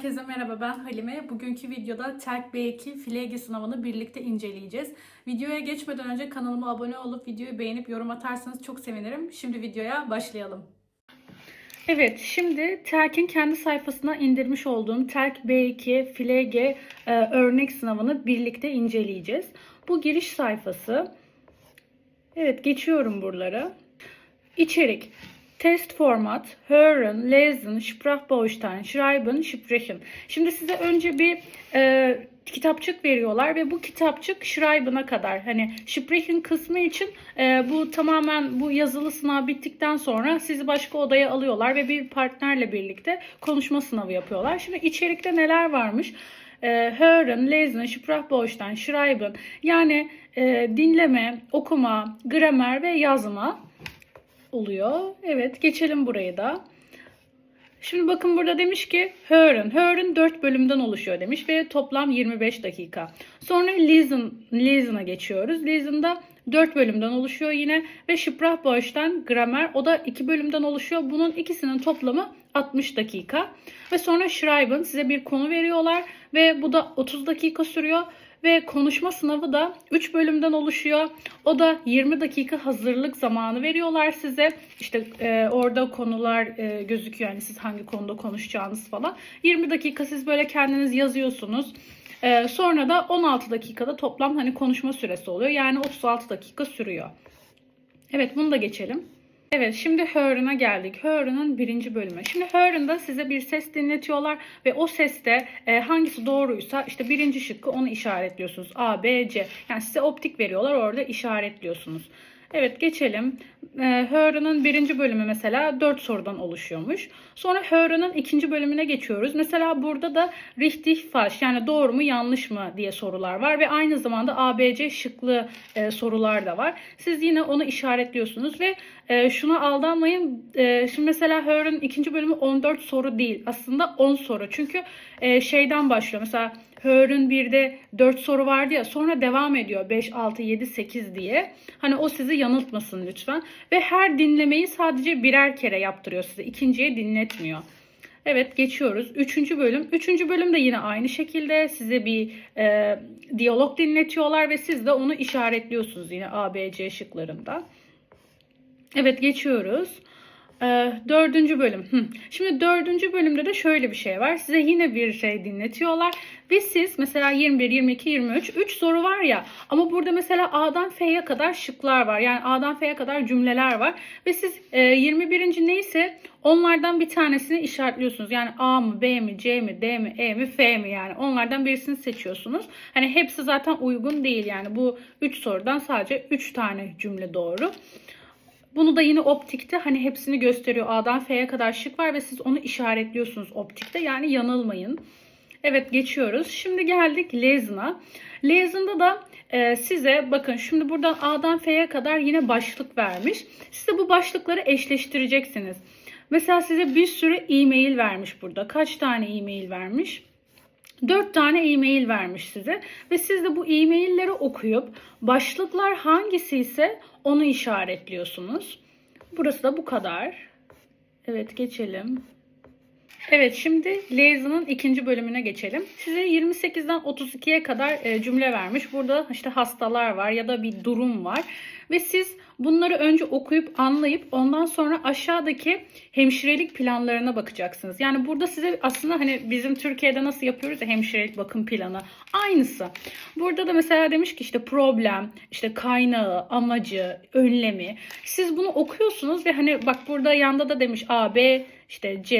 Herkese merhaba ben Halime. Bugünkü videoda TELK B2 Filegi sınavını birlikte inceleyeceğiz. Videoya geçmeden önce kanalıma abone olup videoyu beğenip yorum atarsanız çok sevinirim. Şimdi videoya başlayalım. Evet, şimdi TELK'in kendi sayfasına indirmiş olduğum TELK B2 Filege e, örnek sınavını birlikte inceleyeceğiz. Bu giriş sayfası. Evet, geçiyorum buralara. İçerik Test format, hören, lesen, Sprachbaustein, schreiben, sprechen. Şimdi size önce bir e, kitapçık veriyorlar ve bu kitapçık schreiben'a kadar hani sprechen kısmı için e, bu tamamen bu yazılı sınav bittikten sonra sizi başka odaya alıyorlar ve bir partnerle birlikte konuşma sınavı yapıyorlar. Şimdi içerikte neler varmış? E, hören, lesen, Sprachbaustein, schreiben yani e, dinleme, okuma, gramer ve yazma oluyor. Evet geçelim burayı da. Şimdi bakın burada demiş ki hören. Hören 4 bölümden oluşuyor demiş ve toplam 25 dakika. Sonra listen, listen'a geçiyoruz. Listen'da 4 bölümden oluşuyor yine ve Sprachbaustein gramer o da 2 bölümden oluşuyor. Bunun ikisinin toplamı 60 dakika. Ve sonra Schreiben size bir konu veriyorlar ve bu da 30 dakika sürüyor. Ve konuşma sınavı da 3 bölümden oluşuyor. O da 20 dakika hazırlık zamanı veriyorlar size. İşte e, orada konular e, gözüküyor. Yani siz hangi konuda konuşacağınız falan. 20 dakika siz böyle kendiniz yazıyorsunuz. E, sonra da 16 dakikada toplam hani konuşma süresi oluyor. Yani 36 dakika sürüyor. Evet bunu da geçelim. Evet şimdi Hearn'a geldik. Hearn'ın birinci bölümü. Şimdi Hearn'da size bir ses dinletiyorlar ve o seste e, hangisi doğruysa işte birinci şıkkı onu işaretliyorsunuz. A, B, C. Yani size optik veriyorlar orada işaretliyorsunuz. Evet geçelim. E, Hearn'ın birinci bölümü mesela 4 sorudan oluşuyormuş. Sonra Hearn'ın ikinci bölümüne geçiyoruz. Mesela burada da richtig falsch yani doğru mu yanlış mı diye sorular var ve aynı zamanda A, B, C şıklı e, sorular da var. Siz yine onu işaretliyorsunuz ve e, şuna aldanmayın. E, şimdi mesela Hearn'ın ikinci bölümü 14 soru değil. Aslında 10 soru. Çünkü e, şeyden başlıyor. Mesela Hör'ün birde 4 soru vardı ya sonra devam ediyor 5, 6, 7, 8 diye. Hani o sizi yanıltmasın lütfen. Ve her dinlemeyi sadece birer kere yaptırıyor size. İkinciye dinletmiyor. Evet geçiyoruz. Üçüncü bölüm. Üçüncü bölüm de yine aynı şekilde size bir e, diyalog dinletiyorlar ve siz de onu işaretliyorsunuz yine A, B, C şıklarında. Evet geçiyoruz. Ee, dördüncü bölüm. Hı. Şimdi dördüncü bölümde de şöyle bir şey var. Size yine bir şey dinletiyorlar. Ve siz mesela 21, 22, 23 3 soru var ya ama burada mesela A'dan F'ye kadar şıklar var. Yani A'dan F'ye kadar cümleler var. Ve siz e, 21. neyse onlardan bir tanesini işaretliyorsunuz. Yani A mı, B mi, C mi, D mi, E mi, F mi yani onlardan birisini seçiyorsunuz. Hani hepsi zaten uygun değil yani bu 3 sorudan sadece 3 tane cümle doğru. Bunu da yine optikte hani hepsini gösteriyor. A'dan F'ye kadar şık var ve siz onu işaretliyorsunuz optikte. Yani yanılmayın. Evet geçiyoruz. Şimdi geldik Lezin'a. Lezin'da da e, size bakın şimdi buradan A'dan F'ye kadar yine başlık vermiş. Size bu başlıkları eşleştireceksiniz. Mesela size bir sürü e-mail vermiş burada. Kaç tane e-mail vermiş? 4 tane e-mail vermiş size ve siz de bu e-mailleri okuyup başlıklar hangisi ise onu işaretliyorsunuz. Burası da bu kadar. Evet geçelim. Evet şimdi Lazy'nin ikinci bölümüne geçelim. Size 28'den 32'ye kadar e, cümle vermiş. Burada işte hastalar var ya da bir durum var. Ve siz bunları önce okuyup anlayıp ondan sonra aşağıdaki hemşirelik planlarına bakacaksınız. Yani burada size aslında hani bizim Türkiye'de nasıl yapıyoruz ya hemşirelik bakım planı. Aynısı. Burada da mesela demiş ki işte problem, işte kaynağı, amacı, önlemi. Siz bunu okuyorsunuz ve hani bak burada yanda da demiş A, B, işte C,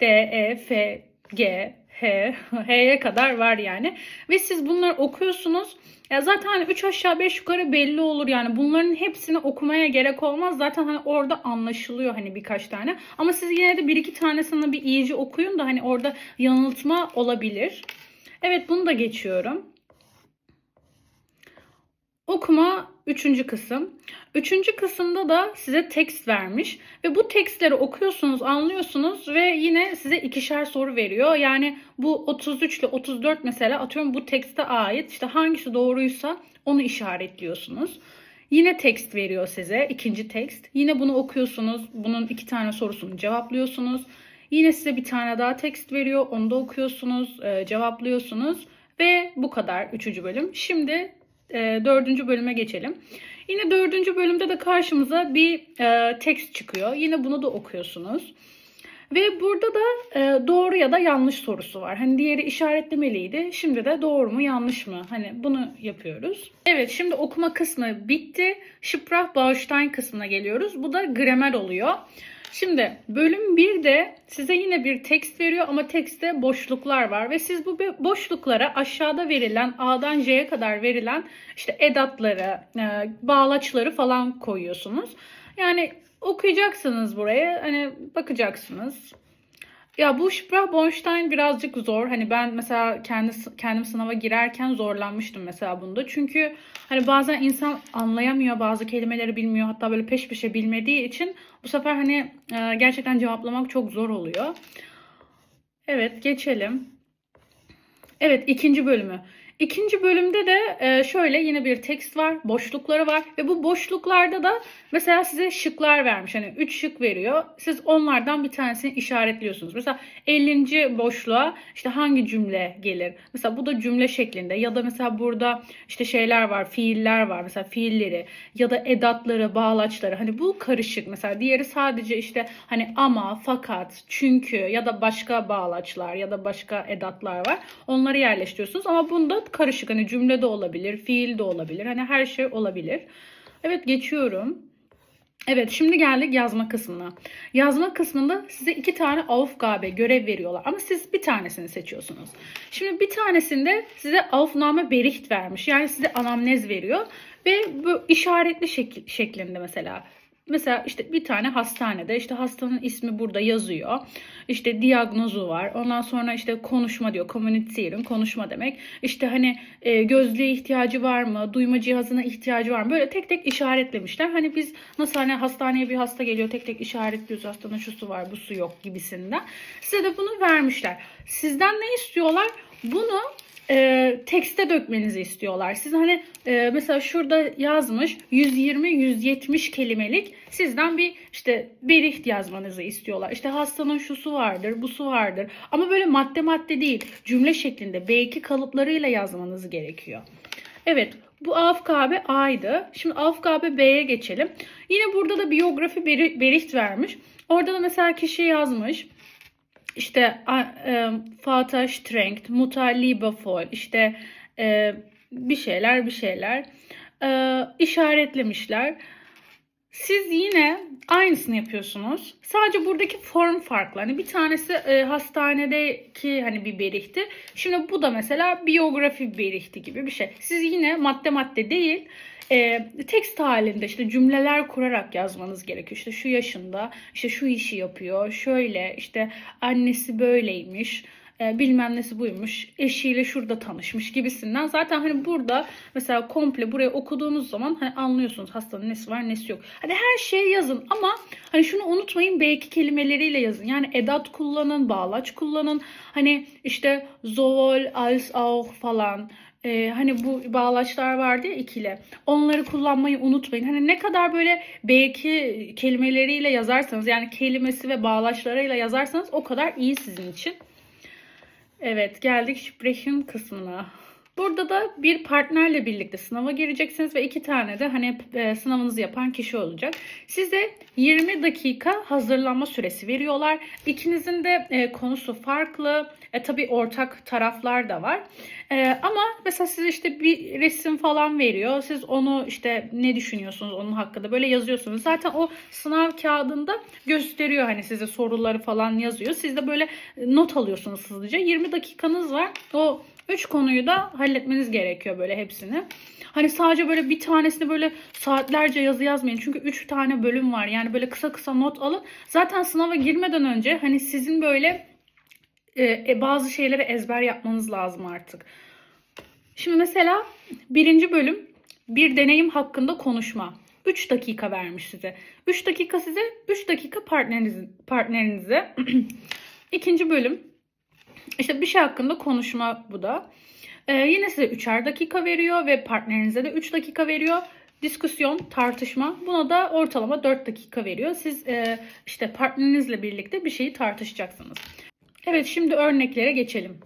D, E, F, G, H, H'ye kadar var yani. Ve siz bunları okuyorsunuz. Ya zaten hani 3 aşağı 5 yukarı belli olur yani. Bunların hepsini okumaya gerek olmaz. Zaten hani orada anlaşılıyor hani birkaç tane. Ama siz yine de bir iki tanesini bir iyice okuyun da hani orada yanıltma olabilir. Evet bunu da geçiyorum. Okuma üçüncü kısım. Üçüncü kısımda da size tekst vermiş ve bu tekstleri okuyorsunuz, anlıyorsunuz ve yine size ikişer soru veriyor. Yani bu 33 ile 34 mesela atıyorum bu tekste ait. İşte hangisi doğruysa onu işaretliyorsunuz. Yine tekst veriyor size, ikinci tekst. Yine bunu okuyorsunuz. Bunun iki tane sorusunu cevaplıyorsunuz. Yine size bir tane daha tekst veriyor. Onu da okuyorsunuz, e, cevaplıyorsunuz ve bu kadar üçüncü bölüm. Şimdi e, dördüncü bölüme geçelim. Yine dördüncü bölümde de karşımıza bir e, tekst çıkıyor. Yine bunu da okuyorsunuz. Ve burada da e, doğru ya da yanlış sorusu var. Hani diğeri işaretlemeliydi. Şimdi de doğru mu yanlış mı? Hani bunu yapıyoruz. Evet şimdi okuma kısmı bitti. Sprach Baustein kısmına geliyoruz. Bu da gramer oluyor. Şimdi bölüm 1'de size yine bir tekst veriyor ama tekstte boşluklar var ve siz bu boşluklara aşağıda verilen A'dan C'ye kadar verilen işte edatları, e, bağlaçları falan koyuyorsunuz. Yani okuyacaksınız buraya. Hani bakacaksınız. Ya bu Sprach-Bornstein birazcık zor. Hani ben mesela kendi kendim sınava girerken zorlanmıştım mesela bunda. Çünkü hani bazen insan anlayamıyor, bazı kelimeleri bilmiyor. Hatta böyle peş peşe bilmediği için bu sefer hani e, gerçekten cevaplamak çok zor oluyor. Evet, geçelim. Evet, ikinci bölümü. İkinci bölümde de e, şöyle yine bir tekst var, boşlukları var ve bu boşluklarda da mesela size şıklar vermiş. Hani 3 şık veriyor. Siz onlardan bir tanesini işaretliyorsunuz. Mesela 50. boşluğa işte hangi cümle gelir? Mesela bu da cümle şeklinde ya da mesela burada işte şeyler var, fiiller var. Mesela fiilleri ya da edatları, bağlaçları. Hani bu karışık. Mesela diğeri sadece işte hani ama, fakat, çünkü ya da başka bağlaçlar ya da başka edatlar var. Onları yerleştiriyorsunuz ama bunda karışık. Hani cümle de olabilir, fiil de olabilir. Hani her şey olabilir. Evet geçiyorum. Evet şimdi geldik yazma kısmına. Yazma kısmında size iki tane Aufgabe görev veriyorlar ama siz bir tanesini seçiyorsunuz. Şimdi bir tanesinde size Aufnahme Bericht vermiş. Yani size anamnez veriyor ve bu işaretli şekil, şeklinde mesela. Mesela işte bir tane hastanede işte hastanın ismi burada yazıyor. İşte diagnozu var. Ondan sonra işte konuşma diyor. Komünitiyerin konuşma demek. İşte hani e, gözlüğe ihtiyacı var mı? Duyma cihazına ihtiyacı var mı? Böyle tek tek işaretlemişler. Hani biz nasıl hani hastaneye bir hasta geliyor tek tek işaretliyoruz. Hastanın şu su var bu su yok gibisinden. Size de bunu vermişler. Sizden ne istiyorlar? Bunu e, tekste dökmenizi istiyorlar. Siz hani e, mesela şurada yazmış 120-170 kelimelik sizden bir işte beriht yazmanızı istiyorlar. İşte hastanın şusu vardır, busu vardır. Ama böyle madde madde değil, cümle şeklinde B2 kalıplarıyla yazmanız gerekiyor. Evet, bu Aufgabe A'ydı. Şimdi Aufgabe B'ye geçelim. Yine burada da biyografi beri- bericht vermiş. Orada da mesela kişi yazmış işte e, Vater strengt, Mutter liebevoll, işte e, bir şeyler bir şeyler e, işaretlemişler. Siz yine aynısını yapıyorsunuz. Sadece buradaki form farklı. Hani bir tanesi e, hastanedeki hani bir berihti. Şimdi bu da mesela biyografi berihti gibi bir şey. Siz yine madde madde değil e, tekst halinde işte cümleler kurarak yazmanız gerekiyor. İşte şu yaşında işte şu işi yapıyor. Şöyle işte annesi böyleymiş e, bilmem nesi buymuş, eşiyle şurada tanışmış gibisinden. Zaten hani burada mesela komple buraya okuduğunuz zaman hani anlıyorsunuz hastanın nesi var nesi yok. Hani her şeyi yazın ama hani şunu unutmayın belki kelimeleriyle yazın. Yani edat kullanın, bağlaç kullanın. Hani işte sowohl als auch falan. Ee, hani bu bağlaçlar vardı ya ikili. Onları kullanmayı unutmayın. Hani ne kadar böyle belki kelimeleriyle yazarsanız yani kelimesi ve bağlaçlarıyla yazarsanız o kadar iyi sizin için. Evet geldik Sprechen kısmına. Burada da bir partnerle birlikte sınava gireceksiniz ve iki tane de hani e, sınavınızı yapan kişi olacak. Size 20 dakika hazırlanma süresi veriyorlar. İkinizin de e, konusu farklı. E, tabii ortak taraflar da var. E, ama mesela size işte bir resim falan veriyor. Siz onu işte ne düşünüyorsunuz onun hakkında böyle yazıyorsunuz. Zaten o sınav kağıdında gösteriyor hani size soruları falan yazıyor. Siz de böyle not alıyorsunuz hızlıca. 20 dakikanız var. O Üç konuyu da halletmeniz gerekiyor böyle hepsini. Hani sadece böyle bir tanesini böyle saatlerce yazı yazmayın. Çünkü üç tane bölüm var. Yani böyle kısa kısa not alın. Zaten sınava girmeden önce hani sizin böyle e, bazı şeyleri ezber yapmanız lazım artık. Şimdi mesela birinci bölüm bir deneyim hakkında konuşma. 3 dakika vermiş size. 3 dakika size, 3 dakika partnerinize. partnerinize. İkinci bölüm işte bir şey hakkında konuşma bu da. Ee, yine size 3'er dakika veriyor ve partnerinize de 3 dakika veriyor. diskusyon, tartışma. Buna da ortalama 4 dakika veriyor. Siz e, işte partnerinizle birlikte bir şeyi tartışacaksınız. Evet şimdi örneklere geçelim.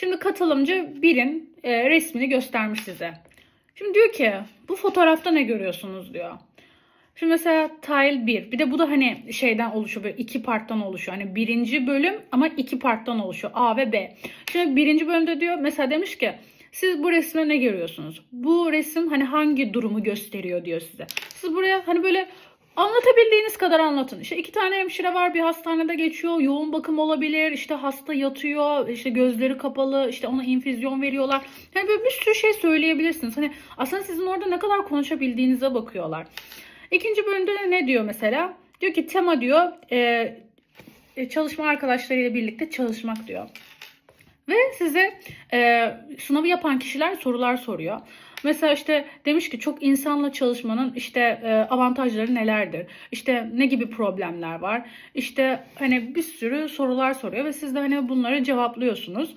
Şimdi katılımcı birin e, resmini göstermiş size. Şimdi diyor ki bu fotoğrafta ne görüyorsunuz diyor. Şimdi mesela tile 1. Bir de bu da hani şeyden oluşuyor. Böyle iki parttan oluşuyor. Hani birinci bölüm ama iki parttan oluşuyor. A ve B. Şimdi birinci bölümde diyor mesela demiş ki siz bu resme ne görüyorsunuz? Bu resim hani hangi durumu gösteriyor diyor size. Siz buraya hani böyle anlatabildiğiniz kadar anlatın. İşte iki tane hemşire var bir hastanede geçiyor. Yoğun bakım olabilir. İşte hasta yatıyor. işte gözleri kapalı. işte ona infüzyon veriyorlar. Yani böyle bir sürü şey söyleyebilirsiniz. Hani aslında sizin orada ne kadar konuşabildiğinize bakıyorlar. İkinci bölümde de ne diyor mesela? Diyor ki tema diyor e, e, çalışma arkadaşlarıyla birlikte çalışmak diyor. Ve size e, sınavı yapan kişiler sorular soruyor. Mesela işte demiş ki çok insanla çalışmanın işte e, avantajları nelerdir? İşte ne gibi problemler var? İşte hani bir sürü sorular soruyor ve siz de hani bunları cevaplıyorsunuz.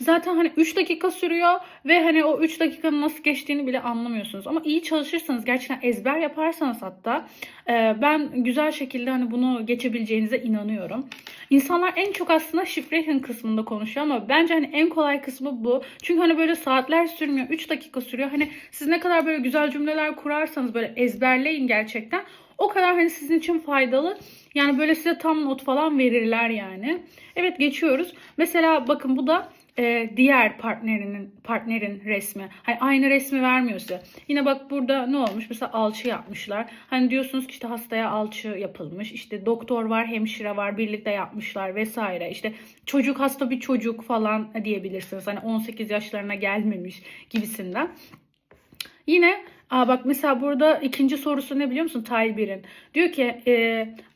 Zaten hani 3 dakika sürüyor ve hani o 3 dakikanın nasıl geçtiğini bile anlamıyorsunuz. Ama iyi çalışırsanız gerçekten ezber yaparsanız hatta e, ben güzel şekilde hani bunu geçebileceğinize inanıyorum. İnsanlar en çok aslında Sprechen kısmında konuşuyor ama bence hani en kolay kısmı bu. Çünkü hani böyle saatler sürmüyor. 3 dakika sürüyor. Hani siz ne kadar böyle güzel cümleler kurarsanız böyle ezberleyin gerçekten. O kadar hani sizin için faydalı. Yani böyle size tam not falan verirler yani. Evet geçiyoruz. Mesela bakın bu da e, diğer partnerinin partnerin resmi. Hani aynı resmi vermiyor size. Yine bak burada ne olmuş? Mesela alçı yapmışlar. Hani diyorsunuz ki işte hastaya alçı yapılmış. İşte doktor var, hemşire var, birlikte yapmışlar vesaire. İşte çocuk hasta bir çocuk falan diyebilirsiniz. Hani 18 yaşlarına gelmemiş gibisinden. Yine Aa bak mesela burada ikinci sorusu ne biliyor musun Taybir'in? Diyor ki e,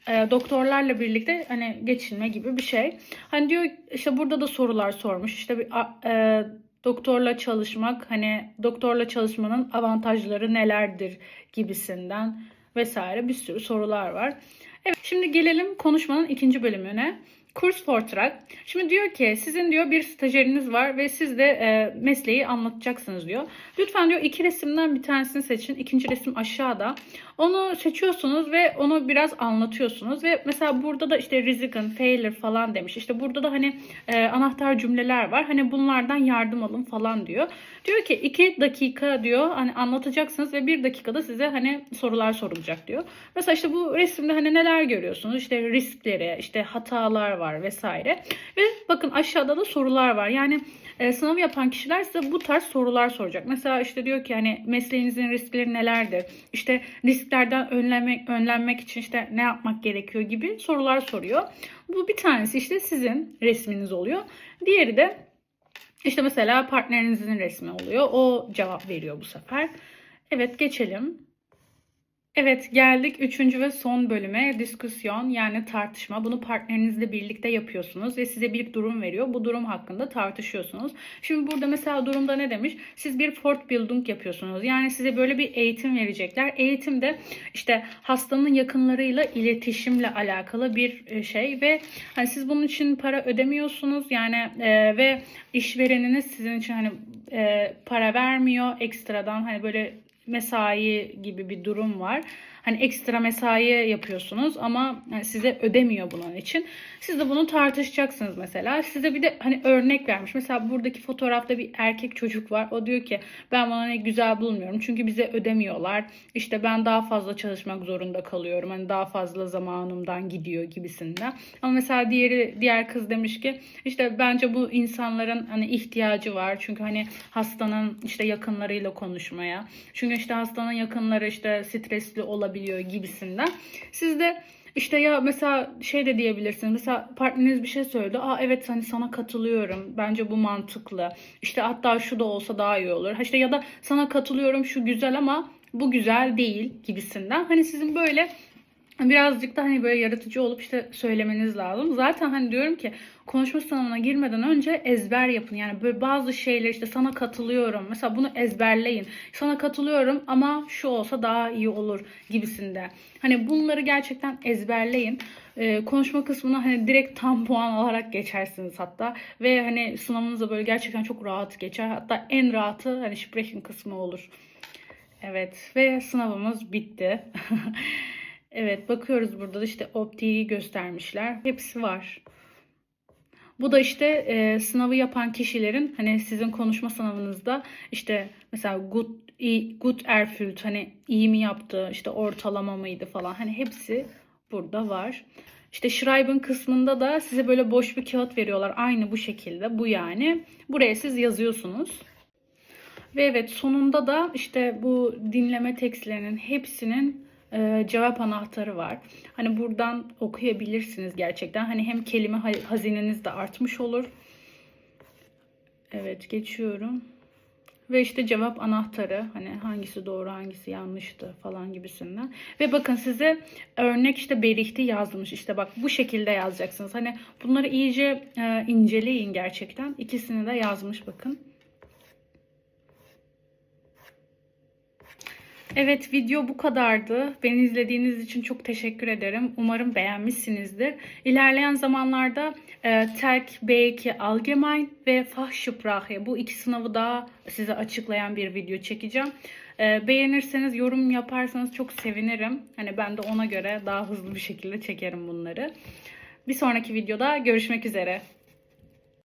e, doktorlarla birlikte hani geçinme gibi bir şey. Hani diyor işte burada da sorular sormuş. İşte bir e, doktorla çalışmak hani doktorla çalışmanın avantajları nelerdir gibisinden vesaire bir sürü sorular var. Evet şimdi gelelim konuşmanın ikinci bölümüne. Kurs Fortrak. Şimdi diyor ki sizin diyor bir stajyeriniz var ve siz de e, mesleği anlatacaksınız diyor. Lütfen diyor iki resimden bir tanesini seçin. İkinci resim aşağıda. Onu seçiyorsunuz ve onu biraz anlatıyorsunuz ve mesela burada da işte risiken, failure falan demiş. İşte burada da hani e, anahtar cümleler var. Hani bunlardan yardım alın falan diyor. Diyor ki iki dakika diyor hani anlatacaksınız ve bir dakikada size hani sorular sorulacak diyor. Mesela işte bu resimde hani neler görüyorsunuz? İşte riskleri, işte hatalar var vesaire. Ve bakın aşağıda da sorular var. Yani e, sınavı yapan kişiler size bu tarz sorular soracak. Mesela işte diyor ki hani mesleğinizin riskleri nelerdir? İşte risklerden önlenmek, önlenmek için işte ne yapmak gerekiyor gibi sorular soruyor. Bu bir tanesi işte sizin resminiz oluyor. Diğeri de işte mesela partnerinizin resmi oluyor. O cevap veriyor bu sefer. Evet geçelim. Evet geldik üçüncü ve son bölüme diskusyon yani tartışma. Bunu partnerinizle birlikte yapıyorsunuz ve size bir durum veriyor. Bu durum hakkında tartışıyorsunuz. Şimdi burada mesela durumda ne demiş? Siz bir fortbildung yapıyorsunuz. Yani size böyle bir eğitim verecekler. Eğitimde işte hastanın yakınlarıyla iletişimle alakalı bir e, şey ve hani siz bunun için para ödemiyorsunuz. Yani e, ve işvereniniz sizin için hani e, para vermiyor ekstradan hani böyle mesai gibi bir durum var. Hani ekstra mesai yapıyorsunuz ama size ödemiyor bunun için. Siz de bunu tartışacaksınız mesela. Size bir de hani örnek vermiş. Mesela buradaki fotoğrafta bir erkek çocuk var. O diyor ki ben bunu ne güzel bulmuyorum. Çünkü bize ödemiyorlar. İşte ben daha fazla çalışmak zorunda kalıyorum. Hani daha fazla zamanımdan gidiyor gibisinden. Ama mesela diğeri diğer kız demiş ki işte bence bu insanların hani ihtiyacı var. Çünkü hani hastanın işte yakınlarıyla konuşmaya. Çünkü işte hastanın yakınları işte stresli olabiliyor gibisinden. Siz de işte ya mesela şey de diyebilirsiniz. Mesela partneriniz bir şey söyledi. Aa evet hani sana katılıyorum. Bence bu mantıklı. İşte hatta şu da olsa daha iyi olur. Ha işte ya da sana katılıyorum şu güzel ama bu güzel değil gibisinden. Hani sizin böyle birazcık da hani böyle yaratıcı olup işte söylemeniz lazım. Zaten hani diyorum ki konuşma sınavına girmeden önce ezber yapın. Yani böyle bazı şeyler işte sana katılıyorum. Mesela bunu ezberleyin. Sana katılıyorum ama şu olsa daha iyi olur gibisinde. Hani bunları gerçekten ezberleyin. Ee, konuşma kısmına hani direkt tam puan alarak geçersiniz hatta ve hani sınavınız böyle gerçekten çok rahat geçer. Hatta en rahatı hani sprechen kısmı olur. Evet ve sınavımız bitti. evet bakıyoruz burada da işte optiği göstermişler. Hepsi var. Bu da işte e, sınavı yapan kişilerin hani sizin konuşma sınavınızda işte mesela good good erfüllt hani iyi mi yaptı işte ortalama mıydı falan hani hepsi burada var. İşte Schreiben kısmında da size böyle boş bir kağıt veriyorlar. Aynı bu şekilde bu yani. Buraya siz yazıyorsunuz. Ve evet sonunda da işte bu dinleme tekstlerinin hepsinin e, cevap anahtarı var. Hani buradan okuyabilirsiniz gerçekten. Hani hem kelime ha- hazineniz de artmış olur. Evet geçiyorum. Ve işte cevap anahtarı hani hangisi doğru hangisi yanlıştı falan gibisinden. Ve bakın size örnek işte berihti yazmış. İşte bak bu şekilde yazacaksınız. Hani bunları iyice e, inceleyin gerçekten. İkisini de yazmış bakın. Evet video bu kadardı. Beni izlediğiniz için çok teşekkür ederim. Umarım beğenmişsinizdir. İlerleyen zamanlarda e, Tek B2 Allgemein ve Fachsprache bu iki sınavı daha size açıklayan bir video çekeceğim. E, beğenirseniz yorum yaparsanız çok sevinirim. Hani ben de ona göre daha hızlı bir şekilde çekerim bunları. Bir sonraki videoda görüşmek üzere.